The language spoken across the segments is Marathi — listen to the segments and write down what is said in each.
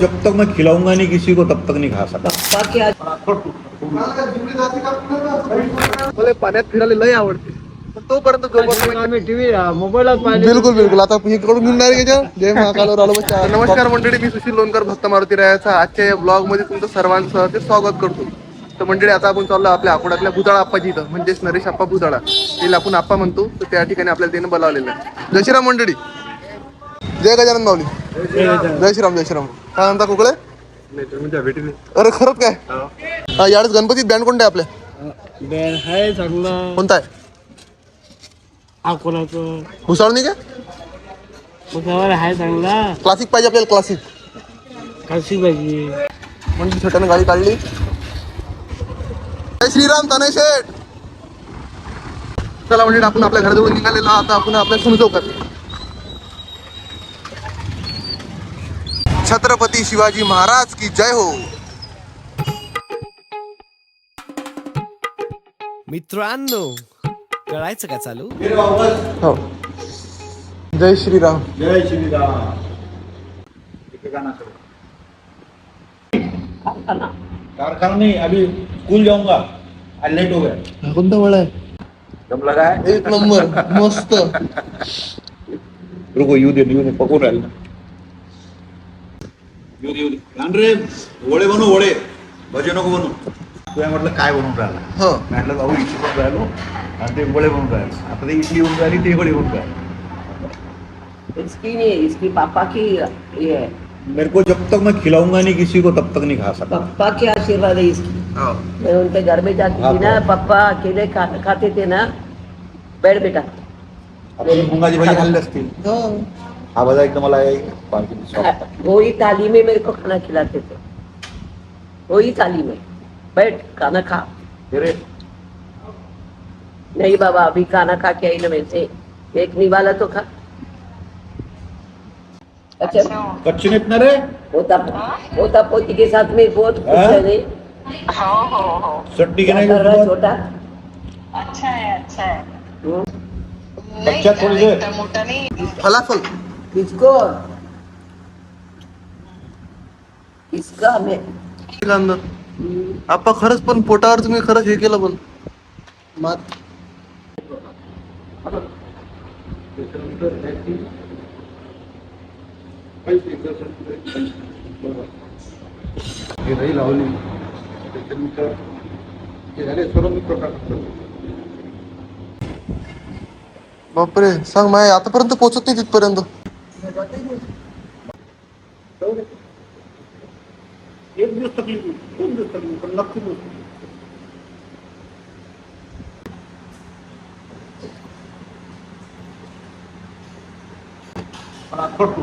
जब तक मैं खिलाऊंगा नहीं किसी को तब तक नहीं खा सकता। मला पाण्यात फिरायला लय आवडते. पण तोपर्यंत जोपर्यंत आम्ही टीव्ही मोबाईलच पाहिले बिलकुल बिलकुल. आता हे करून घेऊन नाही घ्यायच्या जय महाकालवर आलो. बच्चा. नमस्कार मंडळी मी सुशील लोणकर भक्त मारुती रायाचा. आजच्या या ब्लॉगमध्ये तुमचं सर्वांचं ते स्वागत करतो. तर मंडळी आता आपण चाललो आपल्या अकोड्यातल्या भुताळा आप्पाची इथं. म्हणजेच नरेश आप्पा भुताळा तिला आपण आप्पा म्हणतो. तर त्या ठिकाणी आपल्याला त्यानं बोलावलेलं आहे. जय श्रीराम मंडळी. जय गजानन माऊली. जय श्रीराम जय श्रीराम. काय म्हणता कुकडे? अरे खरंच काय? हा, यावेळेस गणपतीत बँड कोणते आपले? बॅन आहे कोणता आहे अकोलाचं भुसावळनी काय मुसावर आहे चांगला क्लासिक पाहिजे आपल्याला क्लासिक काशी पाहिजे म्हणजे छोट्यानं गाडी काढली. जय श्रीराम तनय शेठ. चला म्हणजे आपण आपल्या घराजवळ निघालेला आता आपण आपल्या सुन चौकात छत्रपती शिवाजी महाराज की जय हो। मित्रांनो कळायचं का चालू? हो. जय श्रीराम. जय श्री राम एक गाना करो. कारखाना कारखाना नहीं अभी स्कूल जाऊंगा. आज लेट हो गया. कोणता वळ आहे? दम लगा है एक नंबर मस्त. रुको येऊ दे येऊ दे पकवून राहिलं. ना येऊ दे येऊ दे रे वडे बनू वडे. भजे नको बनू तुला म्हटलं काय बनवून राहिला? हो. म्हटलं भाऊ इडली बनवून राहिलो. आणि ते वडे बनवून राहिलो. आता ते इडली बनवून राहिली ते वडे बनवून राहिले. इसकी नहीं इसकी पापा की ये है। मेरे को जब तक मैं खिलाऊंगा नहीं किसी को तब तक नहीं खा सकता। पप्पा की आशीर्वाद है इसकी। हो। मैं उनके घर में जाती थी ना पप्पा अकेले खा, खाते थे ना। बैठ बेटा। मुंगाची भाजी खाल्ली असतील हो. हा भाजा एकदम पार्किंग शॉप वही थाली में मेरे को खाना खिलाते थे. वही थाली में बैठ खाना खा. रे. नहीं बाबा अभी खाना खा के आई ना मैं से. एक निवाला तो खा. अच्छा कच्चे नहीं इतना रे? पोता पोता पोती के साथ में बहुत खुश हाँ? है नहीं चटनी के क्या नहीं है छोटा? अच्छा है अच्छा है। हम्म? बच्चा थोड़ी नहीं, देर मोटा नहीं। फलाफल। किसको किसका मैं कांदा आपा खरंच पण पोटावर तुम्ही खरंच हे केलं पण. मात. ही लावली. त्याच्यानंतर हे झाले सर्व मी प्रकार. बापरे सांग माय आतापर्यंत पोहोचत नाही तिथपर्यंत. एक दिवस तकलीफ होईल, दोन दिवस तकलीफ पण नक्की आठवत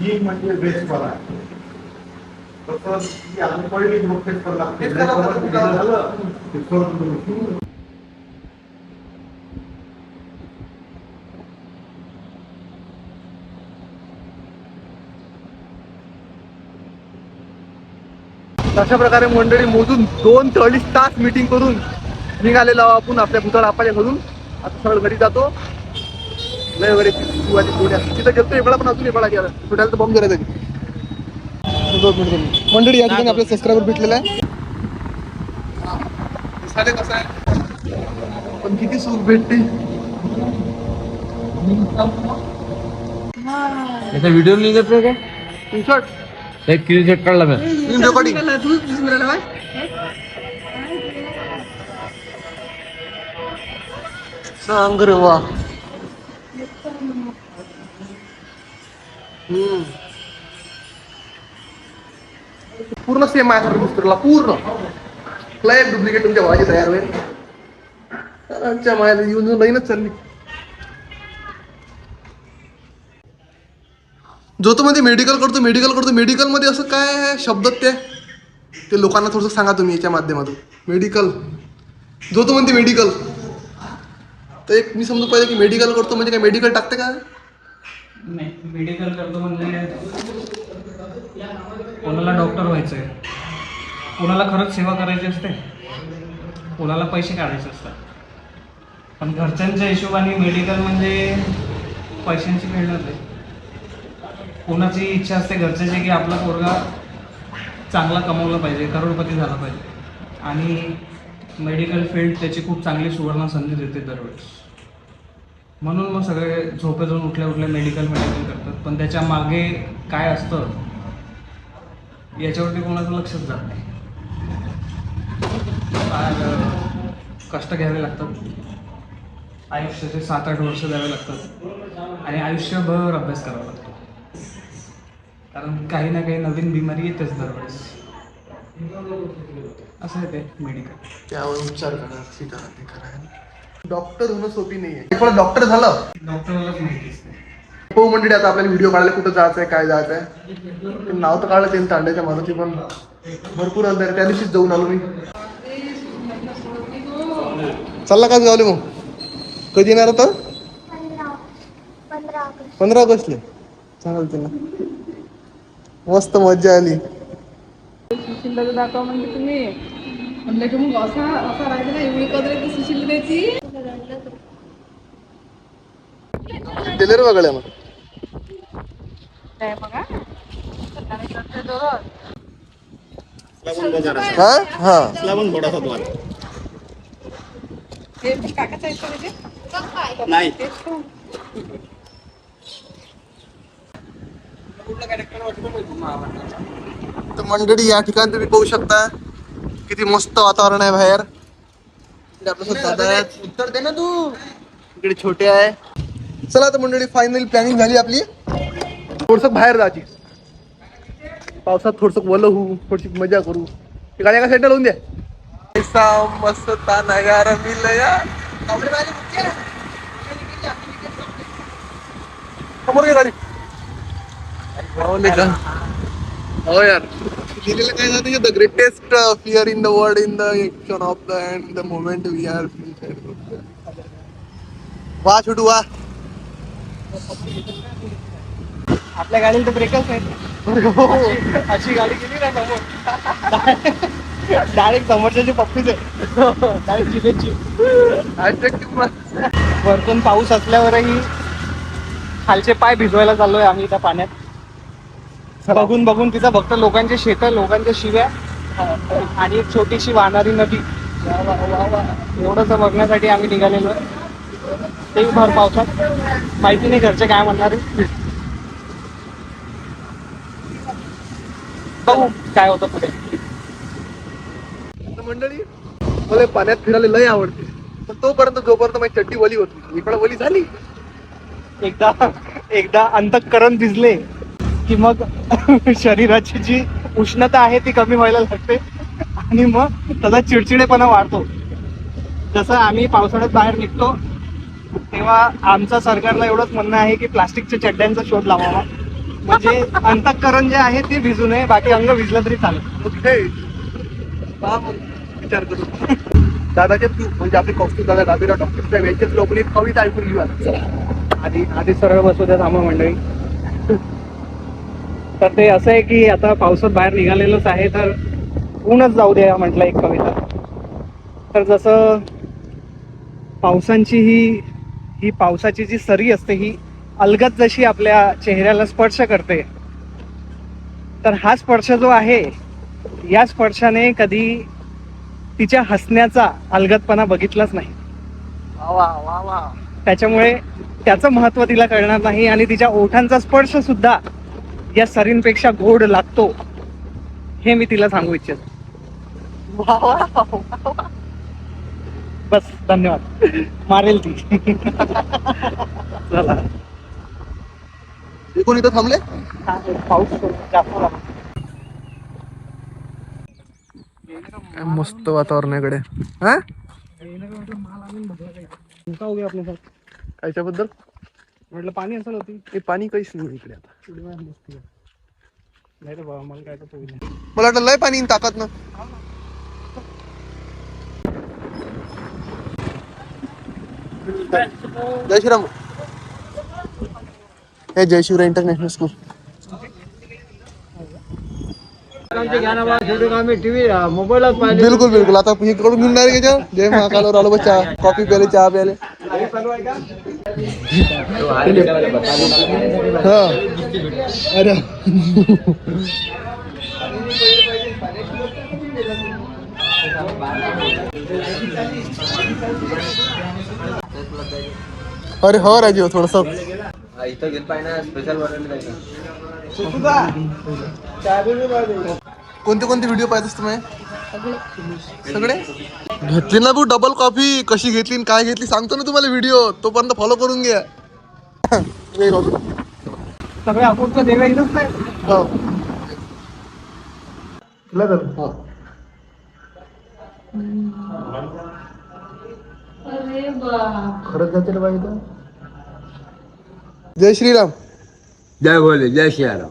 ही म्हणजे बेस्ट आहे तसं ती आम्ही पडली मग झालं, ते सोडून अशा प्रकारे मंडळी मोजून दोन ते अडीच तास मीटिंग करून निघालेलो आपण आपल्या भुताळ आपाच्या घरून आता सरळ घरी जातो. लय वगैरे तिथं गेलतो एवढा पण अजून एवढा गेला. छोट्याला तर बॉम्ब तरी दोन मिनिटं. मंडळी या ठिकाणी आपल्या सबस्क्रायबर भेटलेला आहे. कसं आहे? पण किती सुख भेटते. याचा व्हिडिओ नाही काय स्क्रीनशॉट एक किलो शर्ट काढला मी रेकॉर्डिंग सांग रे वा हम्म. पूर्ण सेम आहे सर मिस्टरला पूर्ण लय डुप्लिकेट तुमच्या भावाची तयार होईल सरांच्या मायाला येऊन जाऊन लाईनच चालली जो तो मध्ये मेडिकल करतो मेडिकल करतो मेडिकलमध्ये असं काय शब्द ते? ते लोकांना थोडंसं सांगा तुम्ही याच्या माध्यमातून. मेडिकल जो तो म्हणते मेडिकल तर एक मी समजू पाहिजे की मेडिकल करतो म्हणजे काय मेडिकल टाकते का? नाही मेडिकल करतो म्हणजे कोणाला डॉक्टर व्हायचं आहे कोणाला खरंच सेवा करायची असते? कोणाला पैसे काढायचे असतात? पण घरच्यांच्या हिशोबाने मेडिकल म्हणजे पैशांची मिळणार नाही कोणाची इच्छा असते घरच्याची की आपला पोरगा चांगला कमवला पाहिजे करोडपती झाला पाहिजे. आणि मेडिकल फील्ड त्याची खूप चांगली सुवर्ण संधी देते दरवेळेस. म्हणून मग सगळे झोपेतून उठल्या उठल्या मेडिकल मेडिकल करतात. पण त्याच्यामागे काय असतं याच्यावरती कोणाचं लक्षच जात नाही. फार कष्ट घ्यावे लागतात. आयुष्याचे सात आठ वर्ष द्यावे लागतात. आणि आयुष्यभर अभ्यास करावा लागतो. कारण काही ना काही नवीन बिमारी येतेच दरवेळेस. असं आहे ते मेडिकल त्यावर उपचार करा करा ते करा. डॉक्टर होणं सोपी नाहीये. पण डॉक्टर झालं? डॉक्टरलाच माहितीच नाही. हो मंडळी आता आपल्याला व्हिडिओ काढायला कुठं जायचं आहे काय जायचं आहे? पण नाव तर काढलं त्यांनी तांड्याच्या मारुती पण. भरपूर अंतर आहे. त्या दिवशीच जाऊन आलो मी. चालला का गावले मग? कधी येणार होता पंधरा पंधरा ऑगस्ट. पंधरा ऑगस्टले. चांगलं त्यांना मस्त मज्जा आली. सुशीलला दाखवा म्हणजे तुम्ही. म्हणलं की मग असा असा राहिला ना एवढी कदर सुशील मग. काय बघा. हा? हा. ते काकाचा आहे तर मंडळी या ठिकाणी तुम्ही पाहू शकता किती मस्त वातावरण आहे बाहेर. उत्तर दे ना तू. इकडे छोटे आहे. चला तर मंडळी फायनली प्लॅनिंग झाली आपली. थोडस बाहेर जायची पावसात थोडस वल होऊ थोडीशी मजा करू. ते गाड्या का साईडला लावून द्या. ऐसा मस्त नगारा मिलया. समोर घे गाडी का हो यार. लिहिलेलं काय the greatest fear in the world in the action of the and the moment we are वा छोटू वा. आपल्या गाडीला तर ब्रेकच नाही अशी गाडी गेली ना समोर. डायरेक्ट समोरच्याची पप्पीच आहे. डायरेक्ट जिलेची. वरतून पाऊस असल्यावरही खालचे पाय भिजवायला चाललोय आम्ही त्या पाण्यात. बघून बघून तिथं फक्त लोकांचे शेत लोकांच्या शिव्या आणि एक छोटीशी वाहणारी नदी. एवढंच बघण्यासाठी आम्ही निघालेलो आहे. तेही भर पावसात. माहिती नाही घरचे काय म्हणणार बघू काय होतं पुढे. मंडळी मला पाण्यात फिरायला लय आवडते. पण तोपर्यंत जोपर्यंत माझी चड्डी वली होती इकडं वली झाली. एकदा एकदा अंतःकरण भिजले. की मग शरीराची जी उष्णता आहे ती कमी व्हायला लागते आणि मग त्याचा चिडचिडेपणा वाढतो. जसं आम्ही पावसाळ्यात बाहेर निघतो तेव्हा आमचं सरकारला एवढंच म्हणणं आहे की प्लास्टिकच्या चड्ड्यांचा शोध लावावा. म्हणजे अंतःकरण जे आहे ते भिजू नये बाकी अंग भिजलं तरी चालेल. विचार करू. दादाचे तू म्हणजे आपले कौस्तुभ दादा डाबीरा डॉक्टर साहेब यांच्याच लोकांनी कविता ऐकून घेऊ. आधी आधी सरळ बसू द्या थांबा मंडळी. तर ते असं आहे की आता पावसात बाहेर निघालेलंच आहे तर ऊनच जाऊ द्या म्हटलं एक कविता. तर जसं पावसांची ही ही पावसाची जी सरी असते ही अलगद जशी आपल्या चेहऱ्याला स्पर्श करते तर हा स्पर्श जो आहे या स्पर्शाने कधी तिच्या हसण्याचा अलगदपणा बघितलाच नाही. वा वा वा त्याच्यामुळे त्याचं महत्त्व तिला कळणार नाही आणि तिच्या ओठांचा स्पर्श सुद्धा या सरींपेक्षा गोड लागतो हे मी तिला सांगू इच्छितो. बस धन्यवाद. मारेल ती. चला. कोण इथं थांबले? हा, पाऊस. मस्त वातावरण आहे इकडे. हा? हो कायच्याबद्दल म्हटलं पाणी असेल होती. हे पाणी काहीच नाही इकडे आता. उडवायला नसती. नाही रे बाबा मला काय तर होईल. मला वाटलं लय पाणी ताकद ना. जय श्रीराम. हे जय शिवराय इंटरनॅशनल स्कूल. बिलकुल बिलकुल. आता करून घेऊन डायरेक्ट जय महाकालवर आलो बा चहा कॉफ़ी प्याले चहा प्याले अरे अरे हो राजीव थोडस कोणते कोणते व्हिडिओ पाहतोस तुम्ही? सगळे? घेतली ना तू डबल कॉफ़ी कशी घेतली आणि काय घेतली? सांगतो ना तुम्हाला व्हिडिओ तोपर्यंत फॉलो करून घ्या. सगळे अकोटचं देव नाही हो. तुला कर हो. खरंच जाते ना बाई जय श्रीराम. जय भोले जय सियाराम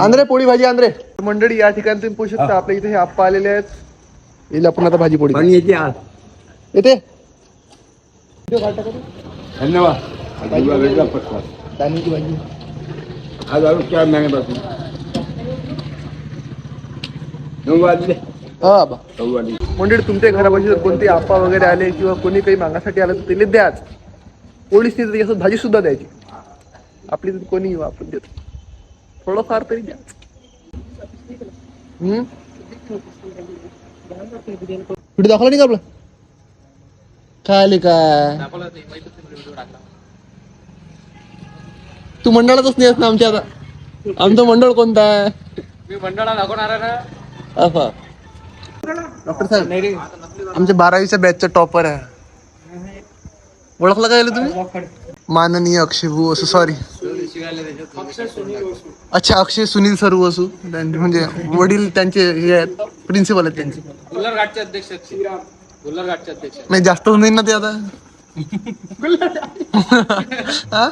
आंध्रे पोळी भाजी आंध्रे. मंडळी या ठिकाणी तुम्ही पोहू शकता. आपल्या इथे हे आप्पा आलेले आहेत. येईल आपण आता भाजी पोळी. पाणी येते आज. येते? धन्यवाद. भाजी आज आलो चार महिन्यापासून. हा मंडळी तुमच्या घरापाशी जर कोणते आप्पा वगैरे आले किंवा कोणी काही मागासाठी आलं तर त्याला द्याच असं भाजी सुद्धा द्यायची. आपली तर कोणी आपण देतो. थोडंफार तरी द्या हम्म व्हिडिओ दाखवला नाही का आपला काय आले काय तू मंडळातच नाही ना आमच्या आता आमचं मंडळ कोणतं आहे मी मंडळा दाखवणार आहे डॉक्टर साहेब आमच्या बारावीच्या बॅचचा टॉपर आहे ओळखलं काय तुम्ही माननीय अक्षय भू असं सॉरी अच्छा अक्षय सुनील सर असू त्यांचे म्हणजे वडील त्यांचे हे आहेत प्रिन्सिपल आहेत त्यांचे. नाही जास्त होऊन जाईल ना ते आता? हा?